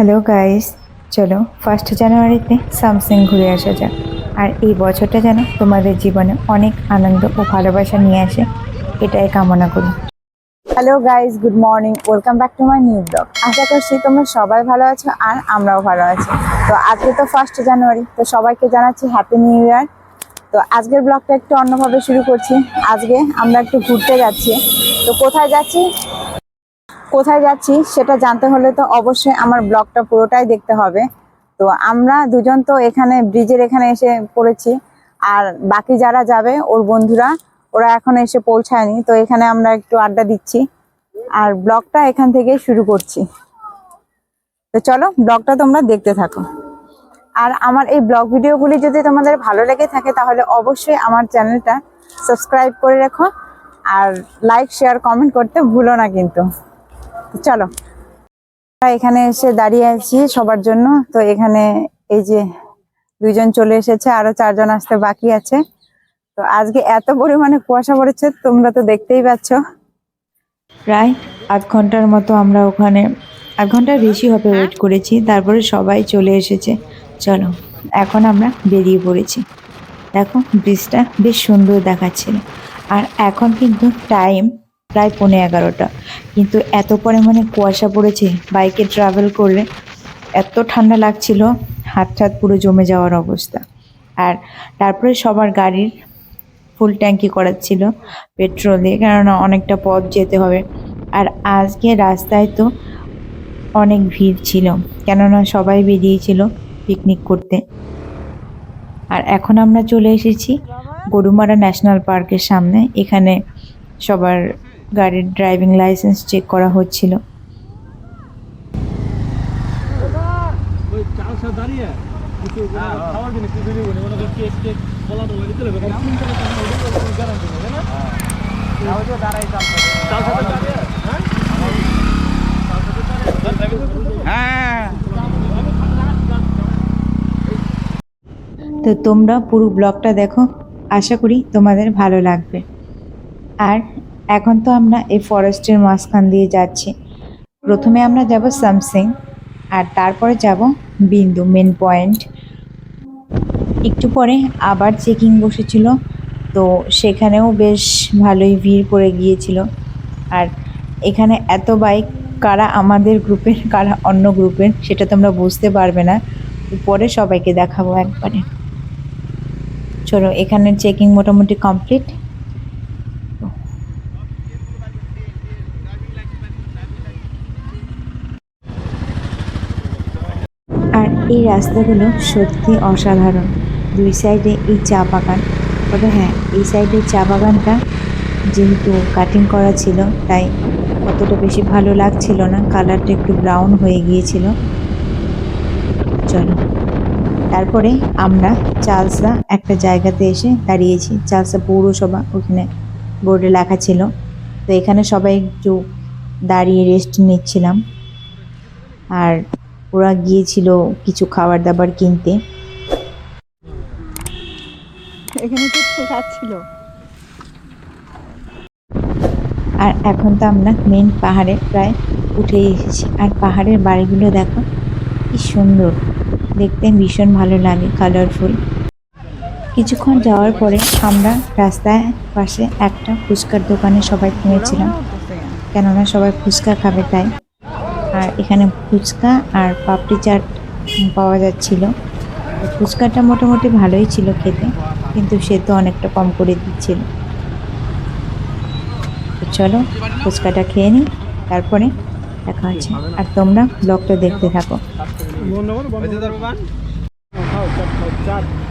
Hello guys, চলো first জানুয়ারিতে সামসিং ঘুরে আসা যাক। আর এই বছরটা যেন তোমাদের জীবনে অনেক আনন্দ ও ভালোবাসা নিয়ে আসে, এটাই কামনা করি। Hello guys good morning welcome back to my new blog আশা করছি তোমরা সবাই ভালো আছো আর আমরাও ভালো আছি। তো আজকে তো ফার্স্ট জানুয়ারি, তো সবাইকে জানাচ্ছি হ্যাপি নিউ ইয়ার তো আজকের ব্লগটা একটু অন্যভাবে শুরু করছি। আজকে আমরা একটু ঘুরতে যাচ্ছি। তো কোথায় যাচ্ছি? কোথায় যাচ্ছি সেটা জানতে হলে তো অবশ্যই আমার ব্লগটা পুরোটাই দেখতে হবে। তো আমরা দুজন তো এখানে ব্রিজের এখানে এসে পড়েছি। আর বাকি যারা যাবে, ওর বন্ধুরা, ওরা এখন এসে পৌঁছায়নি। তো এখানে আমরা একটু আড্ডা দিচ্ছি। আর ব্লগটা এখান থেকে শুরু করছি। তো চলো, ব্লগটা তোমরা দেখতে থাকো। আর আমার এই ব্লগ ভিডিওগুলি যদি তোমাদের ভালো লেগে থাকে, তাহলে অবশ্যই আমার চ্যানেলটা সাবস্ক্রাইব করে রেখো। আর লাইক, শেয়ার, কমেন্ট করতে ভুলো না কিন্তু। চলো। এখানে এসে দাঁড়িয়ে আছি সবার জন্য। তো এখানে এই যে দুইজন চলে এসেছে, আরও চারজন আসতে বাকি আছে। তো আজকে এত পরিমাণে কুয়াশা পড়েছে, তোমরা তো দেখতেই পাচ্ছ। প্রায় আধ ঘণ্টার মতো আমরা ওখানে, আধ ঘণ্টার বেশি হবে ওয়েট করেছি, তারপরে সবাই চলে এসেছে। চলো, এখন আমরা বেরিয়ে পড়েছি। দেখো ব্রিজটা বেশ সুন্দর দেখাচ্ছিল আর এখন কিন্তু টাইম প্রায় পৌনে এগারোটা। কিন্তু এত পরিমাণে কুয়াশা পড়েছে, বাইকে ট্রাভেল করলে এত ঠান্ডা লাগছিল, হাত হাত পুরো জমে যাওয়ার অবস্থা। আর তারপরে সবার গাড়ির ফুল ট্যাঙ্কি করাচ্ছিল পেট্রোল কেননা অনেকটা পথ যেতে হবে। আর আজকে রাস্তায় তো অনেক ভিড় ছিল, কেননা সবাই বেরিয়েছিল পিকনিক করতে। আর এখন আমরা চলে এসেছি গরুমারা ন্যাশনাল পার্কের সামনে, এখানে সবার গাড়ির ড্রাইভিং লাইসেন্স চেক করা হচ্ছিল। হ্যাঁ? তো তোমরা পুরো ব্লগটা দেখো। আশা করি তোমাদের ভালো লাগবে। আর এখন তো আমরা এই ফরেস্টের মাঝখান দিয়ে যাচ্ছি। প্রথমে আমরা যাব সামসিং, আর তারপরে যাব বিন্দু মেন পয়েন্ট একটু পরে আবার চেকিং বসেছিল, তো সেখানেও বেশ ভালোই ভিড় পড়ে গিয়েছিল। আর এখানে এত বাইক, কারা আমাদের গ্রুপের, কারা অন্য গ্রুপের, সেটা তোমরা বুঝতে পারবে না। পরে সবাইকে দেখাবো একবারে। চলো এখানে চেকিং মোটামুটি কমপ্লিট। আর এই রাস্তাগুলো সত্যি অসাধারণ। দুই সাইডে এই চা বাগান। তবে হ্যাঁ এই সাইডের চা বাগানটা যেহেতু কাটিং করা ছিল, তাই অতটা বেশি ভালো লাগছিল না। কালারটা একটু ব্রাউন হয়ে গিয়েছিল। চলো। তারপরে আমরা চালসা একটা জায়গাতে এসে দাঁড়িয়েছি। চালসা পৌরসভা, ওখানে বোর্ডে লেখা ছিল। তো এখানে সবাই একটু দাঁড়িয়ে রেস্ট নিচ্ছিলাম। আর ওরা গিয়েছিল কিছু খাবার দাবার কিনতে। এখানে আর এখন তো আমরা মেন পাহাড়ে প্রায় উঠে এসেছি। আর পাহাড়ের বাড়িগুলো দেখো কি সুন্দর। দেখতে ভীষণ ভালো লাগে কালারফুল কিছুক্ষণ যাওয়ার পরে আমরা রাস্তায় পাশে একটা ফুচকার দোকানে সবাই কিনেছিলাম কেননা সবাই ফুচকা খাবে তাই। আর এখানে ফুচকা আর পাপড়ি চাট পাওয়া যাচ্ছিল। ফুচকাটা মোটামুটি ভালোই ছিল খেতে, কিন্তু সে তো অনেকটা কম করে দিচ্ছিল। চলো ফুচকাটা খেয়ে নিই, তারপরে দেখা হচ্ছে। আর তোমরা ব্লগটা দেখতে থাকো।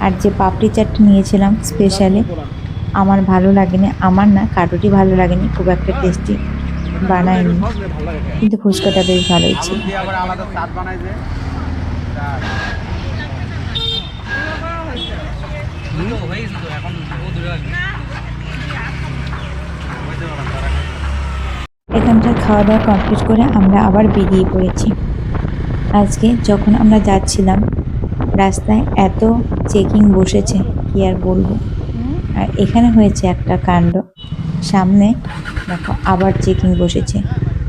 আর যে পাপড়ি চাটটা নিয়েছিলাম স্পেশালি আমার ভালো লাগেনি, আমার না কারোরই ভালো লাগেনি, খুব একটা টেস্টি বানায়নি। কিন্তু ফুচকাটা বেশ ভালোই ছিল। এখানটার খাওয়া দাওয়া কমপ্লিট করে আমরা আবার বেরিয়ে পড়েছি। আজকে যখন আমরা যাচ্ছিলাম রাস্তায় এত চেকিং বসেছে কি আর বলব? আর এখানে হয়েছে একটা কাণ্ড। সামনে। দেখো, আবার চেকিং বসেছে।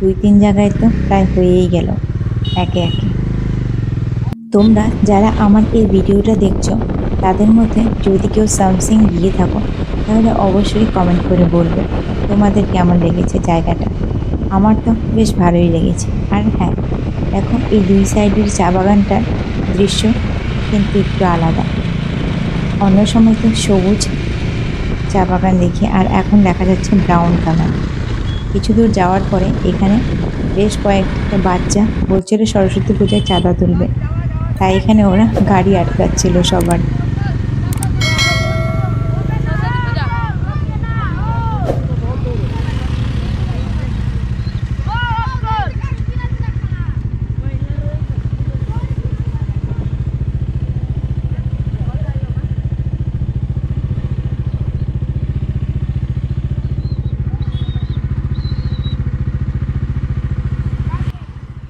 দুই, তিন জায়গায় তো প্রায় হয়েই গেল, একে একে। তোমরা যারা আমার এই ভিডিওটা দেখছ, তাদের মধ্যে যদি কেউ সামসিং গিয়ে থাকো, তাহলে অবশ্যই কমেন্ট করে বলবে, তোমাদের কেমন লেগেছে জায়গাটা? আমার তো বেশ ভালোই লেগেছে। আর হ্যাঁ দেখো, এই দুই সাইডের চা বাগানটার দৃশ্য কিন্তু একটু আলাদা। অন্য সময় তো সবুজ চা বাগান দেখে আর এখন দেখা যাচ্ছে ব্রাউন কালার কিছু দূর যাওয়ার পরে এখানে বেশ কয়েকটা বাচ্চা বলছিল সরস্বতী পূজায় চাঁদা তুলবে। তাই এখানে ওরা গাড়ি আটকাচ্ছিল সবার।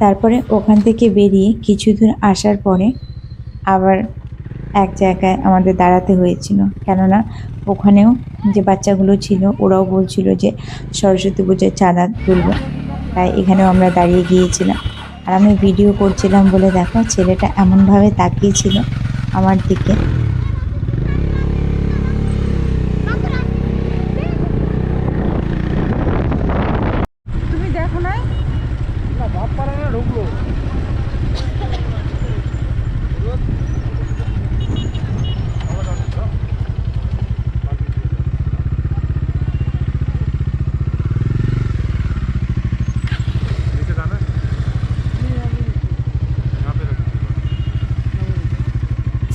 তারপরে ওখান থেকে বেরিয়ে কিছু দূর আসার পরে আবার এক জায়গায় আমাদের দাঁড়াতে হয়েছিল। কেননা ওখানেও যে বাচ্চাগুলো ছিল, ওরাও বলছিল যে সরস্বতী পুজোর চাঁদা তুলবে। তাই এখানেও আমরা দাঁড়িয়ে গিয়েছিলাম। আর আমি ভিডিও করছিলাম বলে, দেখো, ছেলেটা এমনভাবে তাকিয়েছিল আমার দিকে তুমি দেখো নাই না ভাব পারে না ঢুকলো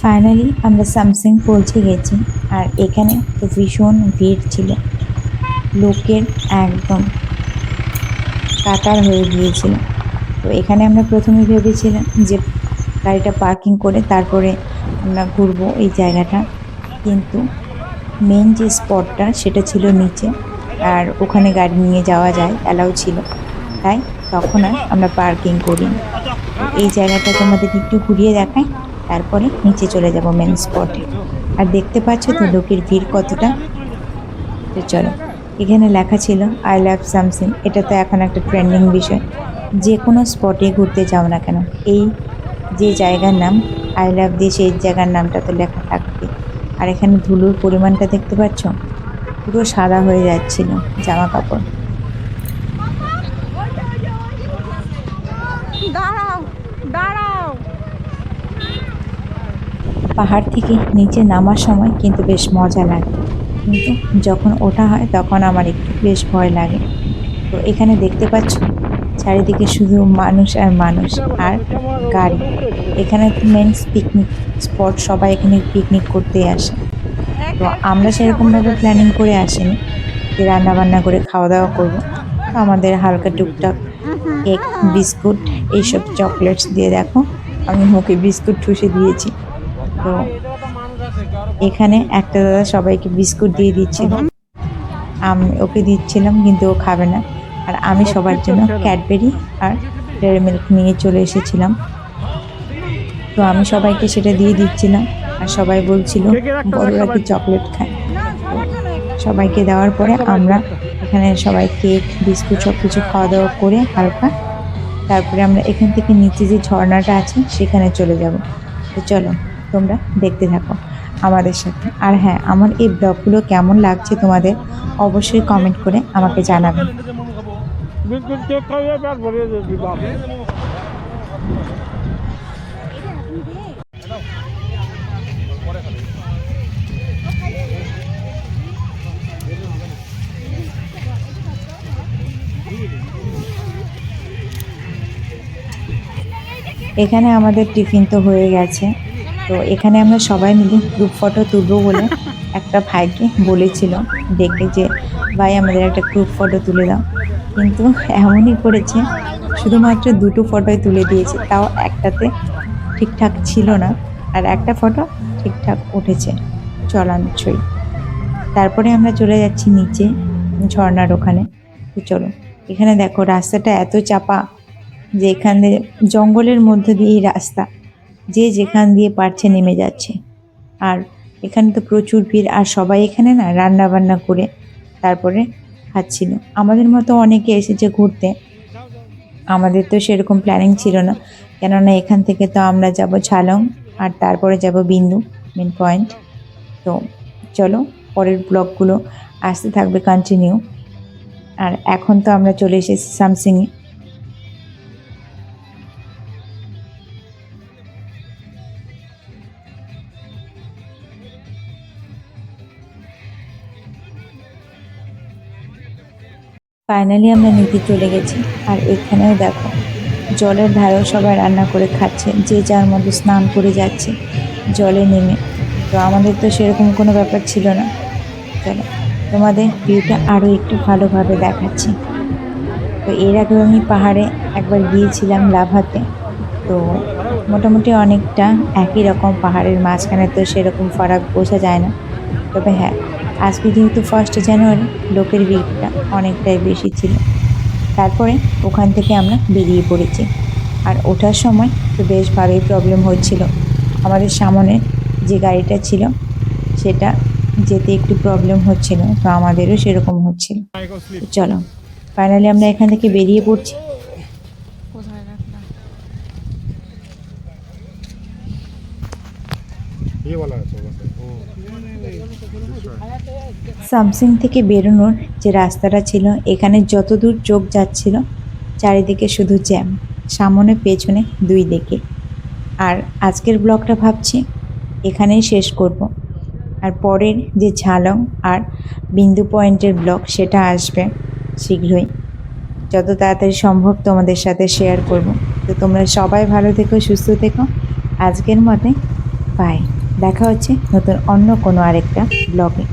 ফাইনালি আমরা স্যামসাং পৌঁছে গেছি। আর এখানে তো ভীষণ ভিড় ছিল। লোকের একদম কাতার হয়ে গিয়েছিল। তো এখানে আমরা প্রথমে ভেবেছিলাম যে গাড়িটা পার্কিং করে তারপরে আমরা ঘুরবো এই জায়গাটা। কিন্তু মেন যে স্পটটা সেটা ছিল নিচে। আর ওখানে গাড়ি নিয়ে যাওয়া যায় অ্যালাউ ছিল। তাই তখন আর আমরা পার্কিং করি এই জায়গাটা তোমাদের একটু ঘুরিয়ে দেখাই। তারপরে নিচে চলে যাব মেন স্পটে আর দেখতে পাচ্ছ তো লোকের ভিড় কতটা? তো চলো, এখানে লেখা ছিল আই লাভ সামসিং এটা তো এখন একটা ট্রেন্ডিং বিষয়। যে কোনো স্পটে ঘুরতে যাও না কেন, এই যে জায়গার নাম আই লাভ দিয়ে সেই জায়গার নামটা তো লেখা থাকবে। আর এখানে ধুলোর পরিমাণটা দেখতে পাচ্ছ? পুরো সাদা হয়ে যাচ্ছিল জামা কাপড়। পাহাড় থেকে নিচে নামার সময় কিন্তু বেশ মজা লাগে। কিন্তু যখন ওঠা হয় তখন আমার একটু বেশ ভয় লাগে। তো এখানে দেখতে পাচ্ছ, চারিদিকে শুধু মানুষ আর মানুষ আর গাড়ি। এখানে তো মেন পিকনিক স্পট সবাই এখানে পিকনিক করতে আসে। তো আমরা সেরকমভাবে প্ল্যানিং করে আসিনি যে রান্না বান্না করে খাওয়া দাওয়া করব। আমাদের হালকা টুকটাক কেক বিস্কুট এইসব চকলেটস দিয়ে দেখো। আমি মুখে বিস্কুট ঠুসে দিয়েছি। তো এখানে একটা দাদা সবাইকে বিস্কুট দিয়ে দিচ্ছিল। আমি ওকে দিচ্ছিলাম, কিন্তু ও খাবে না। আর আমি সবার জন্য ক্যাডবেরি আর ডেয়ারি মিল্ক নিয়ে চলে এসেছিলাম। তো আমি সবাইকে সেটা দিয়ে দিচ্ছিলাম। আর সবাই বলছিল, বড়রা কি চকলেট খায়? সবাইকে দেওয়ার পরে আমরা এখানে সবাই কেক, বিস্কুট সব কিছু খাওয়া দাওয়া করে হালকা তারপরে আমরা এখান থেকে নিচে যে ঝর্ণাটা আছে, সেখানে চলে যাব। তো চলো। তোমরা দেখতে থাকো আমাদের সাথে। আর হ্যাঁ আমার এই ব্লগগুলো কেমন লাগছে তোমাদের অবশ্যই কমেন্ট করে আমাকে জানাবে। এখানে আমাদের টিফিন তো হয়ে গেছে। তো এখানে আমরা সবাই মিলে গ্রুপ ফটো তুলবো বলে একটা ভাইকে বলেছিল ডেকে যে, ভাই, আমাদের একটা গ্রুপ ফটো তুলে দাও। কিন্তু এমনই করেছে, শুধুমাত্র দুটো ফটোই তুলে দিয়েছে, তাও একটাতে ঠিকঠাক ছিল না, আর একটা ফটো ঠিকঠাক উঠেছে চলাঞ্চই তারপরে আমরা চলে যাচ্ছি নিচে ঝর্নার ওখানে। তো চলো, এখানে দেখো রাস্তাটা এত চাপা যে এখানে জঙ্গলের মধ্যে দিয়েই রাস্তা। যে যেখান দিয়ে পারছে নেমে যাচ্ছে। আর এখানে তো প্রচুর ভিড়, আর সবাই এখানে না রান্না বান্না করে তারপরে খাচ্ছিল। আমাদের মতো অনেকে এসেছে ঘুরতে। আমাদের তো সেরকম প্ল্যানিং ছিল না। কেননা এখান থেকে তো আমরা যাব ঝালং, আর তারপরে যাব বিন্দু মেন পয়েন্ট তো চলো, পরের ব্লগগুলো আসতে থাকবে কন্টিনিউ আর এখন তো আমরা চলে এসেছি সামসিংয়ে ফাইনালি আমরা নিতে চলে গেছি। আর এখানেও দেখো, জলের ধারেও সবাই রান্না করে খাচ্ছে, যে যার মধ্যে স্নান করে যাচ্ছে, জলে নেমে। তো আমাদের তো সেরকম কোনো ব্যাপার ছিল না। চলো, তোমাদের ভিউটা আরও একটু ভালোভাবে দেখাচ্ছি। তো এর আগেও আমি পাহাড়ে একবার গিয়েছিলাম লাভাতে। তো মোটামুটি অনেকটা একই রকম পাহাড়ের মাঝখানে তো সেরকম ফারাক বোঝা যায় না। তবে হ্যাঁ আজকে যেহেতু ফার্স্ট জানুয়ারি লোকের ভিড়টা অনেকটাই বেশি ছিল। তারপরে ওখান থেকে আমরা বেরিয়ে পড়েছি। আর ওঠার সময় তো বেশ ভালোই প্রবলেম হচ্ছিল। আমাদের সামনে যে গাড়িটা ছিল, সেটা যেতে একটু প্রবলেম হচ্ছিল, তো আমাদেরও সেরকম হচ্ছিল। চলো ফাইনালি আমরা এখান থেকে বেরিয়ে পড়ছি। সামসিং থেকে বেরোনোর যে রাস্তাটা ছিল, এখানে যত দূর চোখ যাচ্ছিল, চারিদিকে শুধু জ্যাম, সামনে পেছনে দুই দিকে। আর আজকের ব্লগটা ভাবছি এখানেই শেষ করব। আর পরের যে ঝালং আর বিন্দু পয়েন্টের ব্লগ, সেটা আসবে শীঘ্রই। যত তাড়াতাড়ি সম্ভব তোমাদের সাথে শেয়ার করব। তো তোমরা সবাই ভালো থেকো, সুস্থ থেকো। আজকের মতে বাই দেখা হচ্ছে নতুন অন্য কোনো আরেকটা ব্লগে।